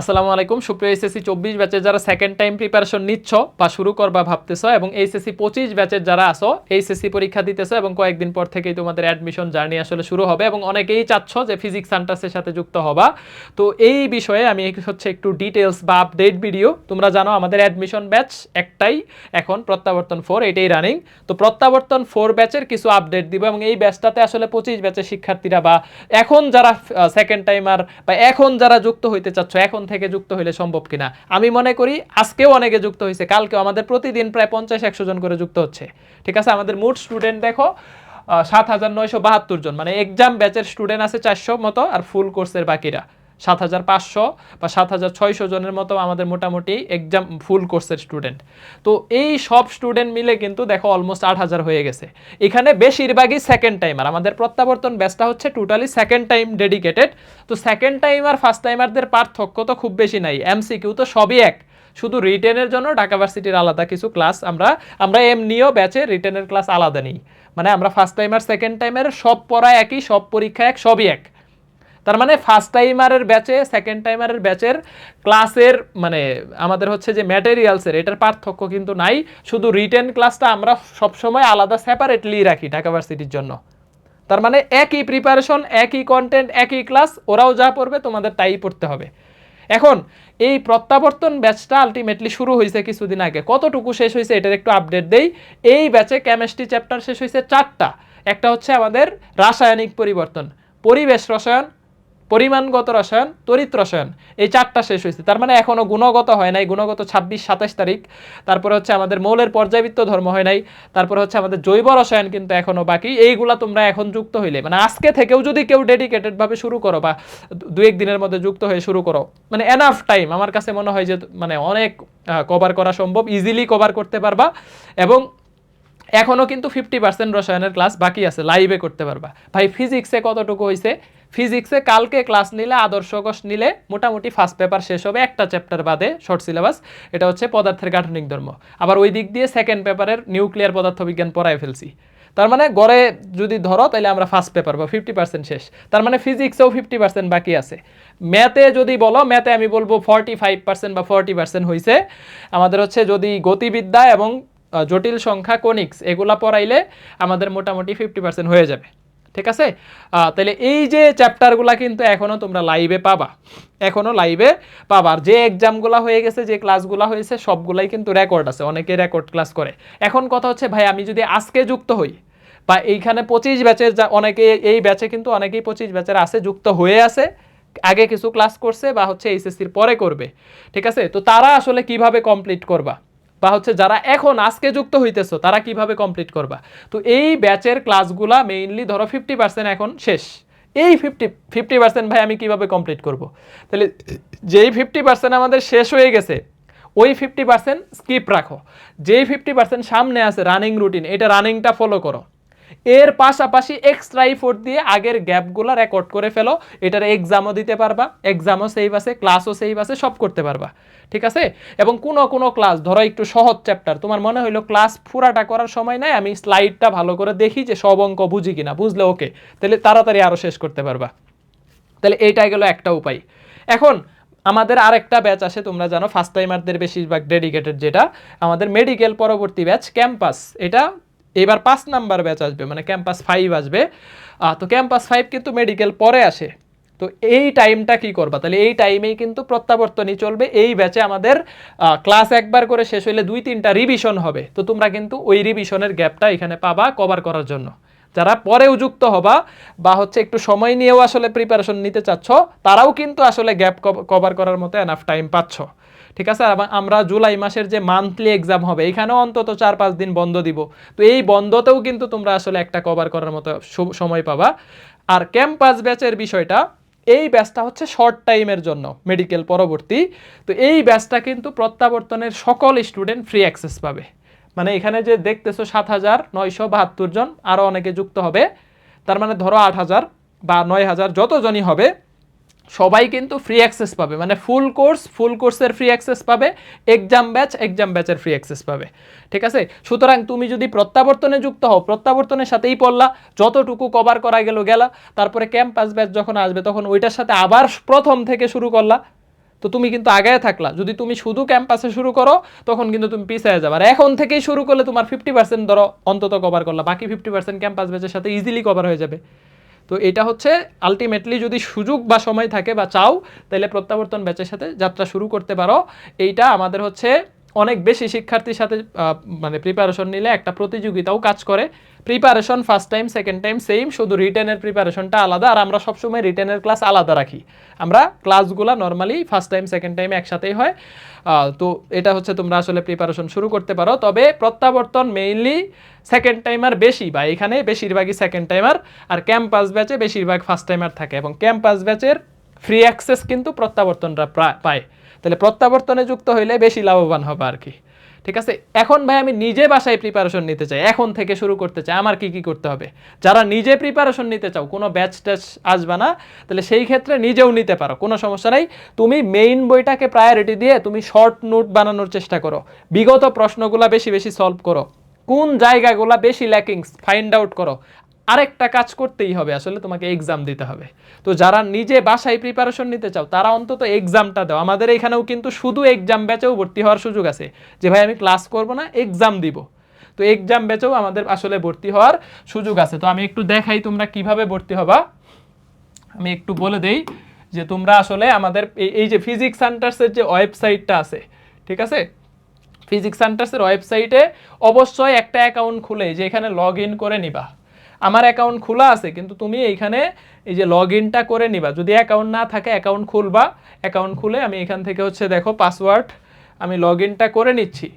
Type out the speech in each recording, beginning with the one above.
আসসালামু আলাইকুম। সুপ্রিয় এসএসসি চব্বিশ ব্যাচের যারা সেকেন্ড টাইম প্রিপারেশন নিচ্ছ বা শুরু করবা ভাবতেছ এবং এইচএসসি পঁচিশ ব্যাচের যারা আসো এইচএসসি পরীক্ষা দিতেছো এবং কয়েকদিন পর থেকেই তোমাদের অ্যাডমিশন জার্নি আসলে শুরু হবে এবং অনেকেই চাচ্ছ যে ফিজিক্স সান্টাসের সাথে যুক্ত হবা। তো এই বিষয়ে আমি হচ্ছে একটু ডিটেলস বা আপডেট ভিডিও তোমরা জানো আমাদের অ্যাডমিশন ব্যাচ একটাই, এখন প্রত্যাবর্তন ফোর এটাই রানিং তো প্রত্যাবর্তন ফোর ব্যাচের কিছু আপডেট দিব এবং এই ব্যাচটাতে আসলে পঁচিশ ব্যাচের শিক্ষার্থীরা বা এখন যারা সেকেন্ড টাইমার বা এখন যারা যুক্ত হইতে চাচ্ছ, এখন থেকে যুক্ত হইলে সম্ভব কিনা? আমি মনে করি আজকেও অনেকে যুক্ত হয়েছে কালকেও। আমাদের প্রতিদিন প্রায় পঞ্চাশ, একশো জন করে যুক্ত হচ্ছে। ঠিক আছে? আমাদের মোট স্টুডেন্ট দেখো সাত হাজার নয়শো বাহাত্তর জন। মানে এক্সাম ব্যাচের স্টুডেন্ট আছে চারশো মতো আর ফুল কোর্সের বাকিরা। সাত হাজার পাঁচশো বা সাত হাজার ছয়শো জনের মতো আমাদের মোটামুটি এক্সাম ফুল কোর্সের স্টুডেন্ট তো এই সব স্টুডেন্ট মিলে কিন্তু দেখো অলমোস্ট আট হাজার হয়ে গেছে। এখানে বেশিরভাগই সেকেন্ড টাইমার আমাদের প্রত্যাবর্তন ব্যাচটা হচ্ছে টোটালি সেকেন্ড টাইম ডেডিকেটেড তো সেকেন্ড টাইম আর ফার্স্ট টাইমারদের পার্থক্য তো খুব বেশি নাই। এমসিকিউ তো সবই এক। শুধু রিটেনের জন্য ঢাকা ভার্সিটির আলাদা কিছু ক্লাস আমরা আমরা এমনিও ব্যাচে রিটেনের ক্লাস আলাদা নিই। মানে আমরা ফার্স্ট টাইম আর সেকেন্ড টাইমের সব পড়া একই, সব পরীক্ষা এক, সবই এক। তার মানে ফার্স্ট টাইমারের ব্যাচে সেকেন্ড টাইমারের ব্যাচের ক্লাসের মানে আমাদের হচ্ছে যে ম্যাটেরিয়ালসের এটার পার্থক্য কিন্তু নাই। শুধু রিটেন ক্লাসটা আমরা সবসময় আলাদা সেপারেটলি রাখি ঢাকা ভার্সিটির জন্য। তার মানে একই প্রিপারেশন একই কন্টেন্ট একই ক্লাস ওরাও যা পড়বে তোমাদের তাই পড়তে হবে। এখন, এই প্রত্যাবর্তন ব্যাচটা আলটিমেটলি শুরু হয়েছে কিছুদিন আগে। কতটুকু শেষ হয়েছে এটার একটু আপডেট দেই। এই ব্যাচে কেমিস্ট্রি চ্যাপ্টার শেষ হয়েছে চারটা। একটা হচ্ছে আমাদের রাসায়নিক পরিবর্তন, পরিবেশ রসায়ন পরিমাণগত রসায়ন, তড়িৎ রসায়ন, এই চারটা শেষ হয়েছে। তার মানে এখনও গুণগত হয় নাই। গুণগত ছাব্বিশ, সাতাশ তারিখ। তারপরে হচ্ছে আমাদের মৌলের পর্যাবৃত্ত ধর্ম হয় নাই। তারপরে হচ্ছে আমাদের জৈব রসায়ন কিন্তু এখনও বাকি। এইগুলা তোমরা এখন যুক্ত হইলে মানে আজকে থেকেও যদি কেউ ডেডিকেটেডভাবে শুরু করো বা দু, এক দিনের মধ্যে যুক্ত হয়ে শুরু করো মানে এনাফ টাইম আমার কাছে মনে হয় যে মানে অনেক কভার করা সম্ভব। ইজিলি কভার করতে পারবা এবং এখনও কিন্তু ফিফটি পার্সেন্ট রসায়নের ক্লাস বাকি আছে লাইভে করতে পারবা। ভাই ফিজিক্সে কতটুকু হয়েছে ফিজিক্সে কালকে ক্লাস নিলে, আদর্শ কোষ নিলে মোটামুটি ফার্স্ট পেপার শেষ হবে একটা চ্যাপ্টার বাদে শর্ট সিলেবাস এটা হচ্ছে পদার্থের গাঠনিক ধর্ম। আবার ওই দিক দিয়ে সেকেন্ড পেপারের নিউক্লিয়ার পদার্থবিজ্ঞান পড়ায় ফেলছি। তার মানে গড়ে যদি ধরো তাহলে আমরা ফার্স্ট পেপার বা ফিফটি পার্সেন্ট শেষ। তার মানে ফিজিক্সেও ফিফটি পার্সেন্ট বাকি আছে। ম্যাথে যদি বলো ম্যাথে আমি বলব ফর্টি ফাইভ পার্সেন্ট বা ফর্টি পার্সেন্ট হয়েছে আমাদের হচ্ছে যদি গতিবিদ্যা এবং জটিল সংখ্যা, কোনিক্স, এগুলা পড়াইলে আমাদের মোটামুটি ফিফটি পার্সেন্ট হয়ে যাবে। ঠিক আছে? তাহলে এই যে চ্যাপ্টারগুলো কিন্তু এখনও তোমরা লাইভে পাবা। এখনও লাইভে পাবা। আর যে এক্সামগুলো হয়ে গেছে, যে ক্লাসগুলো হয়েছে, সবগুলাই কিন্তু রেকর্ড আছে। অনেকে রেকর্ড ক্লাস করে। এখন কথা হচ্ছে, ভাই, আমি যদি আজকে যুক্ত হই, বা এইখানে পঁচিশ ব্যাচের যা, অনেকে এই ব্যাচে কিন্তু অনেকেই পঁচিশ ব্যাচের আছে, যুক্ত হয়ে আছে, আগে কিছু ক্লাস করছে, বা হচ্ছে এইচএসসির পরে করবে। ঠিক আছে? তো তারা আসলে কীভাবে কমপ্লিট করবা? বা হচ্ছে যারা এখন আজকে যুক্ত হইতেছো, তারা কীভাবে কমপ্লিট করবা? তো এই ব্যাচের ক্লাসগুলা মেইনলি ধরো ফিফটি পার্সেন্ট এখন শেষ। এই ফিফটি ফিফটি পার্সেন্ট ভাই আমি কীভাবে কমপ্লিট করব? তাহলে যেই ফিফটি পার্সেন্ট আমাদের শেষ হয়ে গেছে, ওই ফিফটি পার্সেন্ট স্কিপ রাখো। যেই ফিফটি পার্সেন্ট সামনে আছে রানিং রুটিন এটা রানিংটা ফলো করো। এর পাশাপাশি এক্সট্রা ইফোর্ট দিয়ে আগের গ্যাপগুলো রেকর্ড করে ফেলো। এটার এক্সামও দিতে পারবা এক্সামও সেভ আছে ক্লাসও সেভ আছে, সব করতে পারবা। ঠিক আছে? এবং কোনো কোনো ক্লাস ধরো একটু সহজ চ্যাপ্টার তোমার মনে হইল ক্লাস পুরাটা করার সময় নাই, আমি স্লাইডটা ভালো করে দেখি যে সব অঙ্ক বুঝি কিনা, বুঝলে ওকে তাহলে তাড়াতাড়ি আরও শেষ করতে পারবা। তাহলে এইটাই গেলো একটা উপায়। এখন আমাদের আরেকটা ব্যাচ আছে, তোমরা জানো ফার্স্ট টাইমারদের বেশিরভাগ ডেডিকেটেড যেটা, আমাদের মেডিকেল পরবর্তী ব্যাচ ক্যাম্পাস এটা এবার পাঁচ নাম্বার ব্যাচ আসবে মানে ক্যাম্পাস ফাইভ আসবে। তো ক্যাম্পাস ফাইভ কিন্তু মেডিকেল পরে আসে। তো এই টাইমটা কি করবা? তাহলে এই টাইমেই কিন্তু প্রত্যাবর্তনই চলবে। এই ব্যাচে আমাদের ক্লাস একবার করে শেষ হইলে দুই তিনটা রিভিশন হবে। তো তোমরা কিন্তু ওই রিভিশনের গ্যাপটা এখানে পাবা কভার করার জন্য। যারা পরেও যুক্ত হবা বা হচ্ছে একটু সময় নিয়েও আসলে প্রিপারেশন নিতে চাচ্ছ, তারাও কিন্তু আসলে গ্যাপ কভার করার মতো এনাফ টাইম পাচ্ছ। ঠিক আছে? আমরা জুলাই মাসের যে মান্থলি এক্সাম হবে, এখানেও অন্তত চার পাঁচ দিন বন্ধ দিব। তো এই বন্ধতেও কিন্তু তোমরা আসলে একটা কভার করার মতো সময় পাবা। আর ক্যাম্পাস ব্যাচের বিষয়টা, এই ব্যাচটা হচ্ছে শর্ট টাইমের জন্য মেডিকেল পরবর্তী। তো এই ব্যাচটা কিন্তু প্রত্যাবর্তনের সকল স্টুডেন্ট ফ্রি অ্যাক্সেস পাবে। মানে এখানে যে দেখতেছো সাত হাজার নয়শো বাহাত্তর জন আরও অনেকে যুক্ত হবে। তার মানে ধরো আট হাজার বা নয় হাজার যতজনই হবে সবাই কিন্তু ফ্রি অ্যাক্সেস পাবে। মানে ফুল কোর্স ফুল কোর্সের ফ্রি অ্যাক্সেস পাবে এক্সাম ব্যাচ এক্সাম ব্যাচের ফ্রি অ্যাক্সেস পাবে। ঠিক আছে? সুতরাং তুমি যদি প্রত্যাবর্তনে যুক্ত হও, প্রত্যাবর্তনের সাথেই পড়লা, যতটুকু কভার করা গেল গেলা, তারপরে ক্যাম্পাস ব্যাচ যখন আসবে, তখন ওইটার সাথে আবার প্রথম থেকে শুরু করলা। তো তুমি কিন্তু আগায় থাকলা। যদি তুমি শুধু ক্যাম্পাসে শুরু করো, তখন কিন্তু তুমি পিছিয়ে যাবে। আর এখন থেকেই শুরু করলে তোমার ফিফটি পার্সেন্ট ধরো অন্তত কভার করলা। বাকি ফিফটি পার্সেন্ট ক্যাম্পাস ব্যাচের সাথে ইজিলি কভার হয়ে যাবে। তো এটা হচ্ছে আলটিমেটলি যদি সুযোগ বা সময় থাকে বা চাও, তাহলে প্রত্যাবর্তন ব্যাচের সাথে যাত্রা শুরু করতে পারো। এইটা আমাদের হচ্ছে অনেক বেশি শিক্ষার্থীর সাথে মানে প্রিপারেশন নিলে একটা প্রতিযোগিতাও কাজ করে। Preparation first time second time same শুধু রিটেনের প্রিপারেশনটা আলাদা। আর আমরা সবসময় রিটেনের ক্লাস আলাদা রাখি। আমরা ক্লাসগুলো normally first time second time একসাথেই হয়। তো এটা হচ্ছে তোমরা আসলে প্রিপারেশন শুরু করতে পারো। তবে প্রত্যাবর্তন মেইনলি সেকেন্ড টাইমার বেশি, বা এখানে বেশিরভাগই সেকেন্ড টাইমার আর ক্যাম্পাস ব্যাচে বেশিরভাগ ফার্স্ট টাইমার থাকে। এবং ক্যাম্পাস ব্যাচের ফ্রি অ্যাক্সেস কিন্তু প্রত্যাবর্তনরা প্রা- পায়। তাহলে প্রত্যাবর্তনে যুক্ত হইলে বেশি লাভবান হবে আর কি। ঠিক আছে? এখন ভাই আমি নিজে বাসায় প্রিপারেশন নিতে চাই। এখন থেকে শুরু করতে চাই। আমার কি কি করতে হবে? যারা নিজে প্রিপারেশন নিতে চাও, কোনো ব্যাচ ট্যাচ আসবে না, তাহলে সেই ক্ষেত্রে নিজেও নিতে পারো। কোনো সমস্যা নাই। তুমি মেইন বইটাকে প্রায়োরিটি দিয়ে তুমি শর্ট নোট বানানোর চেষ্টা করো। বিগত প্রশ্নগুলা বেশি বেশি সলভ করো। কোন জায়গাগুলা বেশি ল্যাকিংস ফাইন্ড আউট করো। আরেকটা কাজ করতেই হবে, আসলে তোমাকে এক্সাম দিতে হবে। তো যারা নিজে বাসায় প্রিপারেশন নিতে চাও, তারা অন্তত এক্সামটা দাও। আমাদের এখানেও কিন্তু শুধু এক্সাম ব্যাচেও ভর্তি হওয়ার সুযোগ আছে যে, ভাই, আমি ক্লাস করব না এক্সাম দিব। তো এক্সাম ব্যাচেও আমাদের আসলে ভর্তি হওয়ার সুযোগ আছে। তো আমি একটু দেখাই তোমরা কীভাবে ভর্তি হবা। আমি একটু বলে দেই যে, তোমরা আসলে আমাদের এই- যে ফিজিক্স সেন্টার্সের যে ওয়েবসাইটটা আছে, ঠিক আছে? ফিজিক্স সেন্টার্সের ওয়েবসাইটে অবশ্যই একটা অ্যাকাউন্ট খুলে যে এখানে লগ ইন করে নিবা। আমার অ্যাকাউন্ট খোলা আছে, কিন্তু তুমি এইখানে এই যে লগ ইনটা করে নিবা। যদি অ্যাকাউন্ট না থাকে অ্যাকাউন্ট খুলবা। অ্যাকাউন্ট খুলে আমি এখান থেকে হচ্ছে দেখো পাসওয়ার্ড আমি লগ ইনটা করে নিচ্ছি।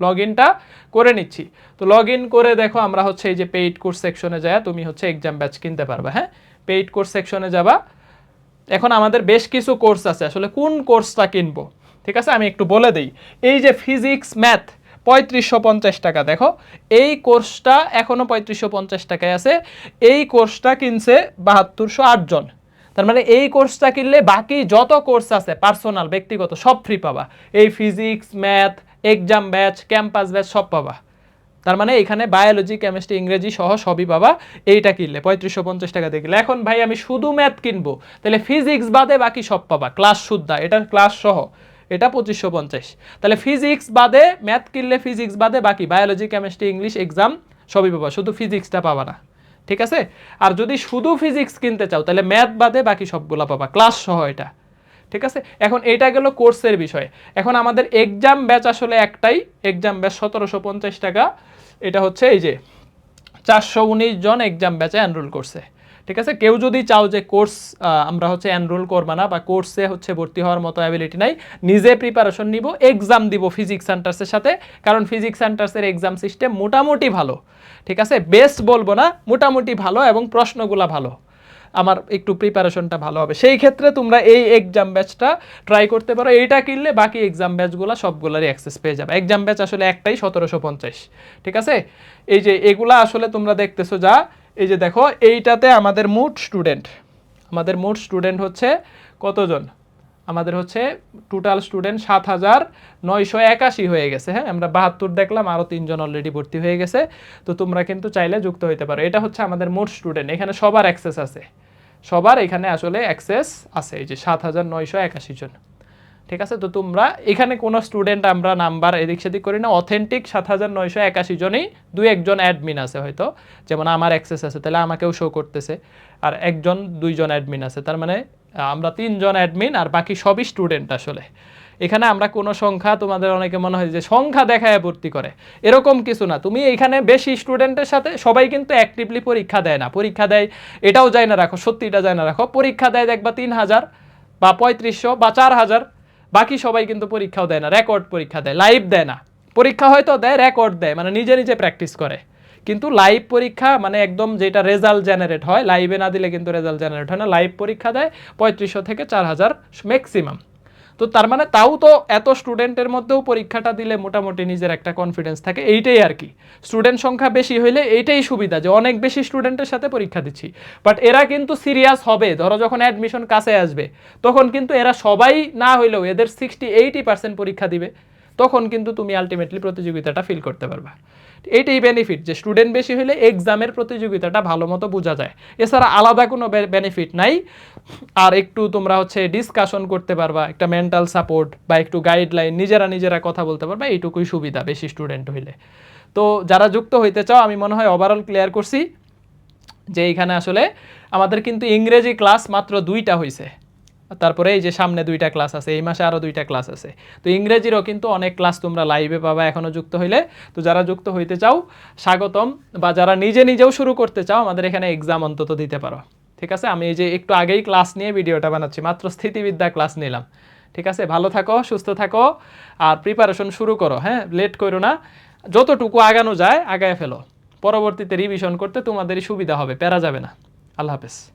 লগ ইনটা করে নিচ্ছি। তো লগ ইন করে দেখো আমরা হচ্ছে এই যে পেইড কোর্স সেকশনে যায় তুমি হচ্ছে এক্সাম ব্যাচ কিনতে পারবা হ্যাঁ? পেইড কোর্স সেকশনে যাবা। এখন আমাদের বেশ কিছু কোর্স আছে। আসলে কোন কোর্সটা কিনবো? ঠিক আছে? আমি একটু বলে দিই। এই যে ফিজিক্স ম্যাথ পঁয়ত্রিশশো পঞ্চাশ টাকা। দেখো, এই কোর্সটা এখনও পঁয়ত্রিশশো পঞ্চাশ টাকায় আছে। এই কোর্সটা কিনছে বাহাত্তরশো আটজন তার মানে এই কোর্সটা কিনলে বাকি যত কোর্স আছে, পার্সোনাল, ব্যক্তিগত, সব ফ্রি পাবা। এই physics math exam batch campus batch সব পাবা। তার মানে এখানে বায়োলজি কেমিস্ট্রি ইংরেজি সহ সবই পাবা। এইটা কিনলে, পঁয়ত্রিশশো পঞ্চাশ টাকা দিয়ে কিনলে। এখন ভাই, আমি শুধু ম্যাথ কিনবো। তাহলে ফিজিক্স বাদে বাকি সব পাবা ক্লাস শুদ্ধা। এটা ক্লাস সহ। এটা পঁচিশশো পঞ্চাশ। তাহলে ফিজিক্স বাদে ম্যাথ কিনলে ফিজিক্স বাদে, বাকি বায়োলজি কেমিস্ট্রি ইংলিশ এক্সাম সবই পাবা, শুধু ফিজিক্সটা পাবা না। ঠিক আছে? আর যদি শুধু ফিজিক্স কিনতে চাও, তাহলে ম্যাথ বাদে বাকি সবগুলা পাবা ক্লাস সহ এটা। ঠিক আছে? এখন এটা গেল কোর্সের বিষয়। এখন আমাদের এক্সাম ব্যাচ আসলে একটাই এক্সাম ব্যাচ সতেরোশো পঞ্চাশ টাকা। এটা হচ্ছে এই যে, চারশো উনিশ জন এক্সাম ব্যাচে এনরোল করছে। ঠিক আছে? কেউ যদি চাও যে কোর্স আমরা হচ্ছে এনরোল করব না বা কোর্সে হচ্ছে ভর্তি হওয়ার মতো অ্যাবিলিটি নাই, নিজে প্রিপারেশন নিব এক্সাম দিব ফিজিক্স সেন্টার্সের সাথে, কারণ ফিজিক্স সেন্টার্সের এক্সাম সিস্টেম মোটামুটি ভালো। ঠিক আছে? বেস্ট বলব না, মোটামুটি ভালো এবং প্রশ্নগুলা ভালো। আমার একটু প্রিপারেশনটা ভালো হবে। সেই ক্ষেত্রে তোমরা এই এক্সাম ব্যাচটা ট্রাই করতে পারো। এইটা কিনলে বাকি এক্সাম ব্যাচগুলো সবগুলোরই অ্যাক্সেস পেয়ে যাবে। এক্সাম ব্যাচ আসলে একটাই সতেরোশো পঞ্চাশ। ঠিক আছে? এই যে এগুলা আসলে তোমরা দেখতেছো যা এই যে দেখো, এইটাতে আমাদের মোট স্টুডেন্ট আমাদের মোট স্টুডেন্ট হচ্ছে কতজন? আমাদের হচ্ছে টোটাল স্টুডেন্ট সাত হাজার নয়শো একাশি হয়ে গেছে হ্যাঁ? আমরা বাহাত্তর দেখলাম আরও তিনজন অলরেডি ভর্তি হয়ে গেছে। তো তোমরা কিন্তু চাইলে যুক্ত হইতে পারো। এটা হচ্ছে আমাদের মোট স্টুডেন্ট এখানে সবার অ্যাক্সেস আছে। সবার এখানে আসলে অ্যাক্সেস আছে, এই যে সাত হাজার নয়শো একাশি জন। ঠিক আছে? তো তোমরা এখানে কোনো স্টুডেন্ট আমরা নাম্বার এদিক সেদিক করি না। অথেন্টিক সাত হাজার নয়শো একাশি জনই দুই একজন অ্যাডমিন আছে হয়তো। যেমন আমার অ্যাক্সেস আছে, তাহলে আমাকেও শো করতেছে। আর একজন, দুইজন অ্যাডমিন আছে। তার মানে আমরা তিনজন অ্যাডমিন আর বাকি সবই স্টুডেন্ট আসলে। এখানে আমরা কোনো সংখ্যা তোমাদের অনেকে মনে হয় যে সংখ্যা দেখায় ভর্তি করে। এরকম কিছু না। তুমি এখানে বেশি স্টুডেন্টের সাথে সবাই কিন্তু অ্যাক্টিভলি পরীক্ষা দেয় না। পরীক্ষা দেয়, এটাও যায় না রাখো, সত্যিটা যায় না রাখো। পরীক্ষা দেয় দেখবা তিন হাজার বা পঁয়ত্রিশশো বা চার হাজার। বাকি সবাই কিন্তু পরীক্ষাও দেয় না রেকর্ড পরীক্ষা দেয় লাইভ দেয় না। পরীক্ষা হয়তো দেয় রেকর্ড দেয় মানে নিজে নিজে প্র্যাকটিস করে। কিন্তু লাইভ পরীক্ষা মানে একদম যেটা রেজাল্ট জেনারেট হয় লাইভে না দিলে কিন্তু রেজাল্ট জেনারেট হয় না। লাইভ পরীক্ষা দেয় পঁয়ত্রিশশো থেকে চার হাজার ম্যাক্সিমাম তো তার মানে তাও তো এত স্টুডেন্টের মধ্যেও পরীক্ষাটা দিলে মোটামুটি নিজের একটা কনফিডেন্স থাকে। এইটাই আর কি। স্টুডেন্ট সংখ্যা বেশি হইলে এইটাই সুবিধা যে অনেক বেশি স্টুডেন্টের সাথে পরীক্ষা দিচ্ছি। বাট এরা কিন্তু সিরিয়াস হবে। ধরো যখন অ্যাডমিশন কাছে আসবে, তখন কিন্তু এরা সবাই না হইলেও এদের সিক্সটি এইটি পার্সেন্ট পরীক্ষা দিবে। তখন কিন্তু তুমি আলটিমেটলি প্রতিযোগিতাটা ফিল করতে পারবা। এইটাই বেনিফিট যে স্টুডেন্ট বেশি হলে এক্সামের প্রতিযোগিতাটা ভালো মতো বোঝা যায়। এছাড়া আলাদা কোনো বেনিফিট নাই। আর একটু তোমরা হচ্ছে ডিসকাশন করতে পারবা, একটা মেন্টাল সাপোর্ট বা একটু গাইডলাইন নিজেরা নিজেরা কথা বলতে পারবা, এইটুকুই সুবিধা বেশি স্টুডেন্ট হইলে। তো যারা যুক্ত হইতে চাও, আমি মনে হয় ওভারঅল ক্লিয়ার করছি যে এইখানে আসলে আমাদের কিন্তু ইংরেজি ক্লাস মাত্র দুইটা হয়েছে তারপরে এই যে সামনে দুইটা ক্লাস আছে, এই মাসে আরও দুইটা ক্লাস আছে। তো ইংরেজিরও কিন্তু অনেক ক্লাস তোমরা লাইভে পাবা এখনও যুক্ত হইলে। তো যারা যুক্ত হইতে চাও, স্বাগতম। বা যারা নিজে নিজেও শুরু করতে চাও, আমাদের এখানে এক্সাম অন্তত দিতে পারো। ঠিক আছে? আমি এই যে একটু আগেই ক্লাস নিয়ে ভিডিওটা বানাচ্ছি, মাত্র স্থিতিবিদ্যা ক্লাস নিলাম। ঠিক আছে? ভালো থাকো, সুস্থ থাকো। আর প্রিপারেশন শুরু করো হ্যাঁ? লেট করো না। যতটুকু আগানো যায়, আগায় ফেলো। পরবর্তীতে রিভিশন করতে তোমাদেরই সুবিধা হবে, প্যারা যাবে না। আল্লাহ হাফেজ।